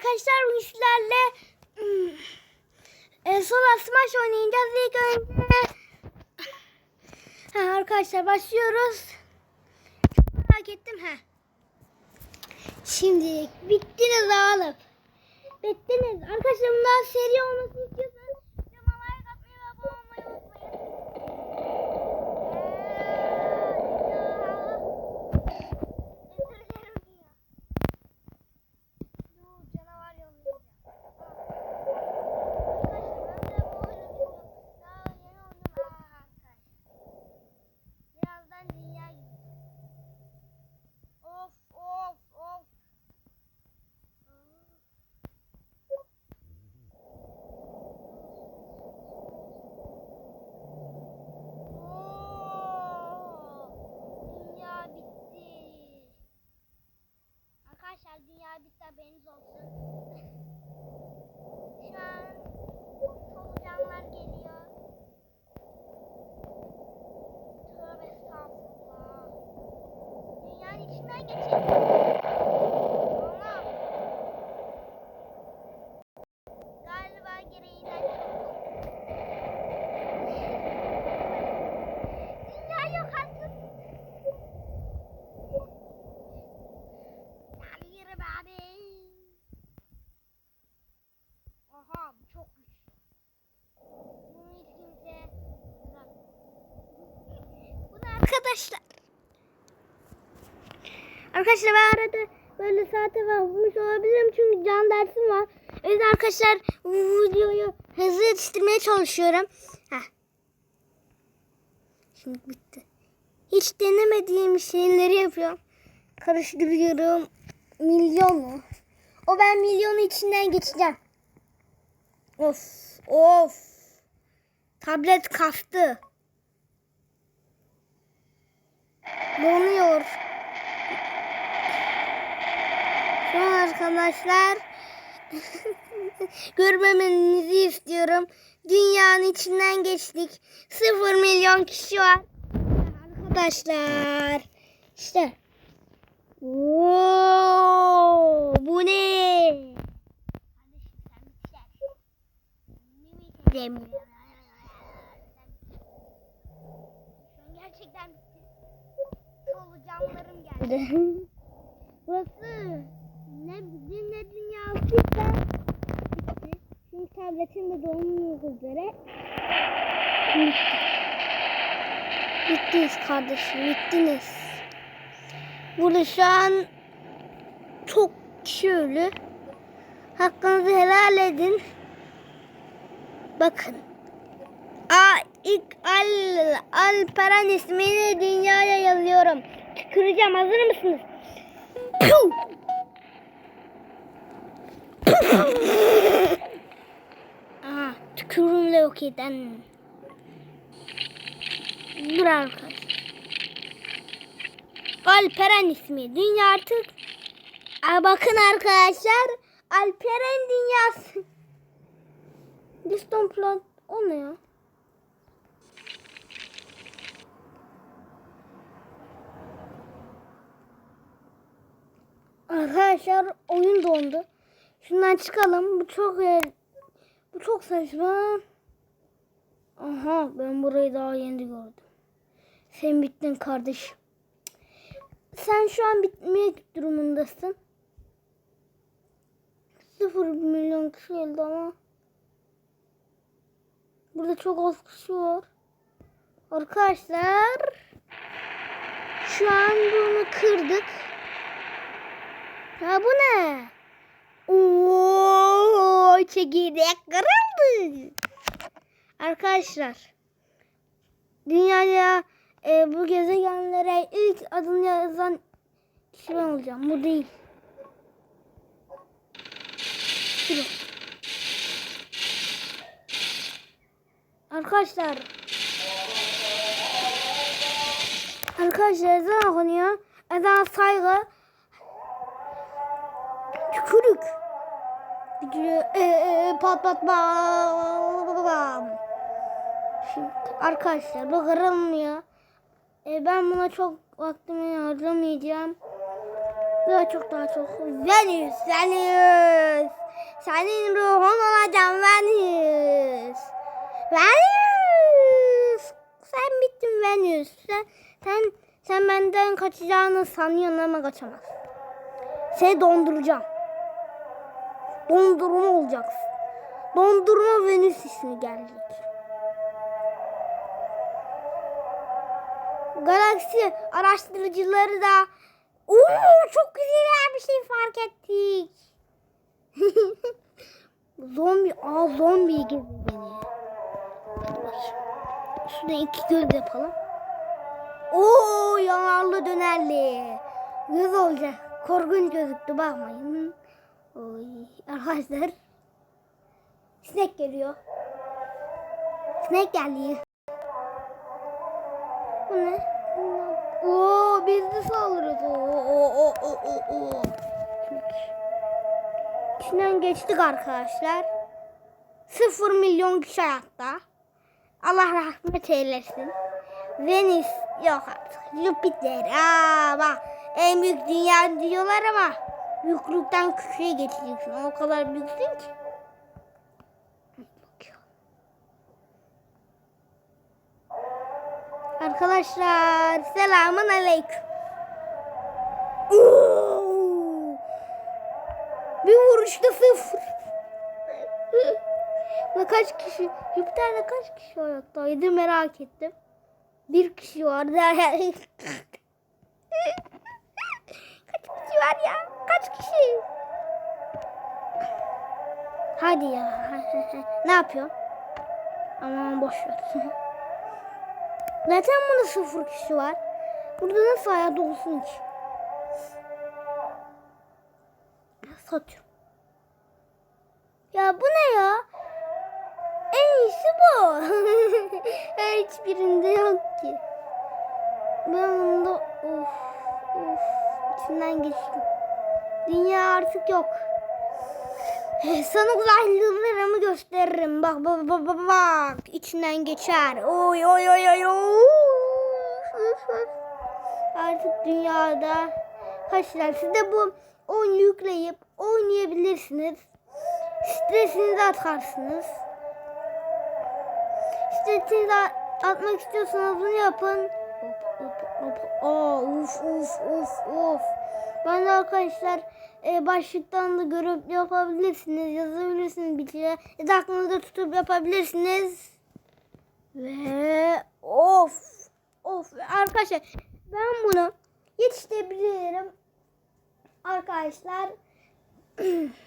arkadaşlar bugün sizlerle hmm, e, Solar Smash oynayacağız ilk önce. Ha, arkadaşlar başlıyoruz. Çok merak ettim ha. Şimdi bittiniz alıp. Bittiniz. Arkadaşlar bundan seri olmasını istiyorsanız cama like atmayı ve abone olmayı unutmayın. Dur canavar yollayacağım. Arkadaşlar ben de bu oyunu bilmiyorum. Daha yeni oynadım. Aa, arkadaşlar. Birazdan dünya gidecek. Of of of. Oo, Dünya bitti. Arkadaşlar dünya bitti haberiniz olsun. Şu an solucanlar geliyor. Tövbe estağfurullah. Dünyanın içinden geçelim. Tamam. Galiba gereğinden çok. Dünya yok artık. Yani yürü be abi. Aha bu çok güçlü. Bunu hiç kimse bırakmıyor. Bu da arkadaşlar. Arkadaşlar ben arada böyle saate bakmış olabilirim çünkü can dersim var. Yüzden arkadaşlar bu videoyu hızlı yetiştirmeye çalışıyorum. Heh. Şimdi bitti. Hiç denemediğim şeyleri yapıyorum. Karıştırıyorum. Milyon mu? O ben milyonu içinden geçeceğim. Of of. Tablet kastı. Donuyor. Şu an arkadaşlar görmemenizi istiyorum. Dünyanın içinden geçtik. Sıfır milyon kişi var. Arkadaşlar işte. Oo, bu ne? Gerçekten bitti. Solucanlarım geldi. Burası ne dün ne dünyasıysa bitti. Çünkü tabletim de dolmuyor üzere. Bitti. Bittiniz kardeşim, bittiniz. Burada şu an çok kişi ölü. Hakkınızı helal edin. Bakın. A ilk Al Alperen ismini dünyaya yazıyorum. Tüküreceğim. Hazır mısınız? Puh! Aha, tükürümle yok eden. Dur arkadaşlar. Alperen ismi. Dünya artık. Aa, bakın arkadaşlar. Alperen dünyası. Diston Plant. O ne ya? Arkadaşlar oyun dondu. Şundan çıkalım. Bu çok e, bu çok saçma. Aha ben burayı daha yeni gördüm. Sen bittin kardeşim. Sen şu an bitmeye durumundasın. Sıfır milyon kişi geldi ama. Burada çok az kişi var. Arkadaşlar. Şu an bunu kırdık. Ha bu ne? Oo, çekirdek kırıldı. Arkadaşlar. Dünyaya e, bu gezegenlere ilk adını yazan kişi ben olacağım. Bu değil. Arkadaşlar. Arkadaşlar ezan okunuyor. Ezan saygı. Gücü e, e, pat pat bam. bam. Şimdi arkadaşlar bu kırılmıyor. E, ben buna çok vaktimi harcamayacağım. Daha çok daha çok. Venüs, Venüs. Senin ruhun olacağım Venüs. Venüs. Sen bittin Venüs. Sen, sen, sen benden kaçacağını sanıyorsun ama kaçamaz. Seni donduracağım. Dondurma olacaksın. Dondurma Venüs ismi gelecek. Galaksi araştırıcıları da Oo, çok güzel bir şey fark ettik. zombi, aa zombi gibi beni. Şurada iki göz yapalım. Oo yanarlı dönerli. Göz olacak. Korkunç gözüktü bakmayın. Oy arkadaşlar. Sinek geliyor. Sinek geldi. Bu ne? Oo biz de saldırıyoruz. Oo oo oo oo oo. İçinden geçtik arkadaşlar. Sıfır milyon kişi hayatta. Allah rahmet eylesin. Venüs yok artık. Jüpiter. Aa bak en büyük dünya diyorlar ama büyüklükten küçüğe geçeceksin. O kadar büyüksün ki. Arkadaşlar selamun aleyküm. Oo! Bir vuruşta sıfır. Ve kaç kişi? Jüpiter'de kaç kişi hayattaydı merak ettim. Bir kişi vardı. kaç kişi var ya? Kaç kişi? Hadi ya. ne yapıyor? Aman boş ver. Zaten burada sıfır kişi var. Burada nasıl hayat olsun ki? Satıyorum. Ya bu ne ya? En iyisi bu. Hiçbirinde yok ki. Ben bunda of of içinden geçtim. Dünya artık yok. Sana uzaylılarımı gösteririm. Bak bak bak bak bak. İçinden geçer. Oy oy oy oy. Artık dünyada kaçlar. Siz de bu oyunu yükleyip oynayabilirsiniz. Stresinizi atarsınız. Stresinizi atmak istiyorsanız bunu yapın. Hop hop hop. Aa, uf uf uf uf. Ben de arkadaşlar e, başlıktan da görüp yapabilirsiniz. Yazabilirsiniz bir şeye. Ya da aklınızda tutup yapabilirsiniz. Ve of of arkadaşlar ben bunu yetiştirebilirim. Arkadaşlar.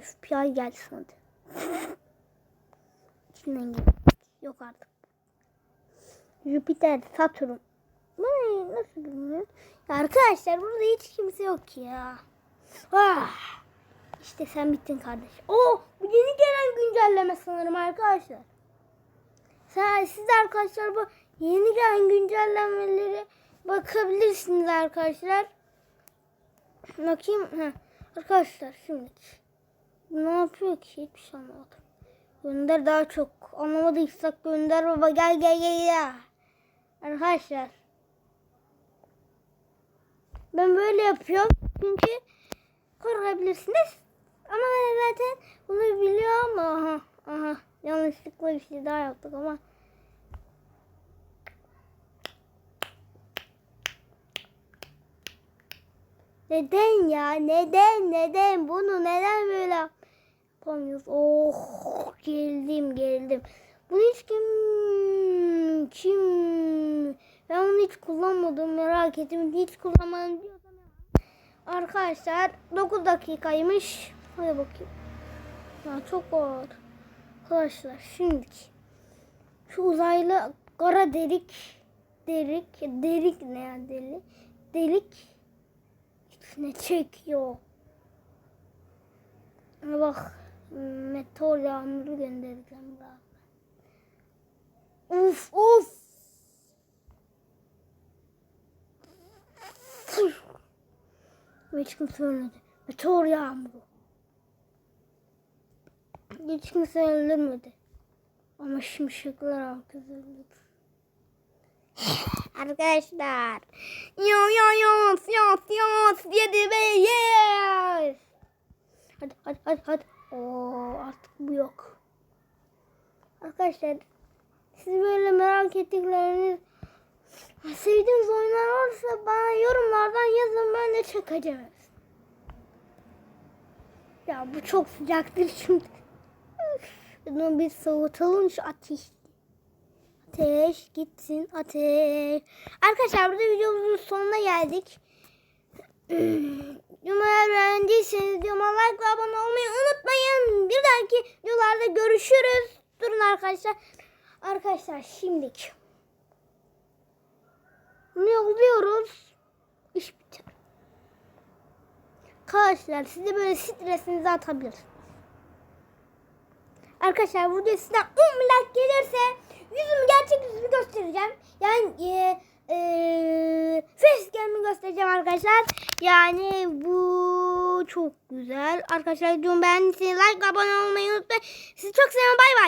FBI gelsin hadi. İçinden gel. Yok artık. Jüpiter, Satürn. Bu ne? Nasıl bilmiyorum. Ya arkadaşlar burada hiç kimse yok ya. Ah. İşte sen bittin kardeş. Oo, bu yeni gelen güncelleme sanırım arkadaşlar. Sen, siz arkadaşlar bu yeni gelen güncellemeleri bakabilirsiniz arkadaşlar. Bakayım. Heh. Arkadaşlar şimdi. Ne yapıyor ki? Hiçbir şey anlamadım. Gönder daha çok. Anlamadıysak gönder baba. Gel gel gel ya. Arkadaşlar. Ben böyle yapıyorum. Çünkü korkabilirsiniz. Ama ben zaten bunu biliyorum. Aha. Aha. Yanlışlıkla bir şey daha yaptık ama. Neden ya? Neden? Neden? Bunu neden böyle yapamıyoruz? Oh geldim geldim. Bunu hiç kim kim ben bunu hiç kullanmadım merak ettim. Hiç kullanmadım diyorsam. Arkadaşlar 9 dakikaymış. Hadi bakayım. Ya çok ağır. Arkadaşlar şimdi şu uzaylı kara delik delik delik ne ya delik delik ne çekiyor. Bak meteor yağmuru göndereceğim daha. Uf uf. Hiç kimse ölmedi. Meteor yağmuru. Hiç kimse öldürmedi. Ama şimşekler herkes öldürdü. Arkadaşlar. Yo yo yo fiyos fiyos yedi ve yes. Hadi hadi hadi hadi. Oo artık bu yok. Arkadaşlar siz böyle merak ettikleriniz sevdiğiniz oyunlar varsa bana yorumlardan yazın ben de çekeceğim. Ya bu çok sıcaktır şimdi. Bunu bir soğutalım şu ateş. Ateş gitsin ateş. Arkadaşlar burada videomuzun sonuna geldik. Umarım beğendiyseniz videoma like ve abone olmayı unutmayın. Bir dahaki videolarda görüşürüz. Durun arkadaşlar. Arkadaşlar şimdilik. Ne oluyoruz? İş biter. Arkadaşlar size böyle stresinizi atabilir. Arkadaşlar burada sizden 10 like gelirse yüzümü gerçek yüzümü göstereceğim. Yani e, e, facecam'ı göstereceğim arkadaşlar. Yani bu çok güzel. Arkadaşlar videomu beğendiyseniz like abone olmayı unutmayın. Sizi çok seviyorum. Bay bay.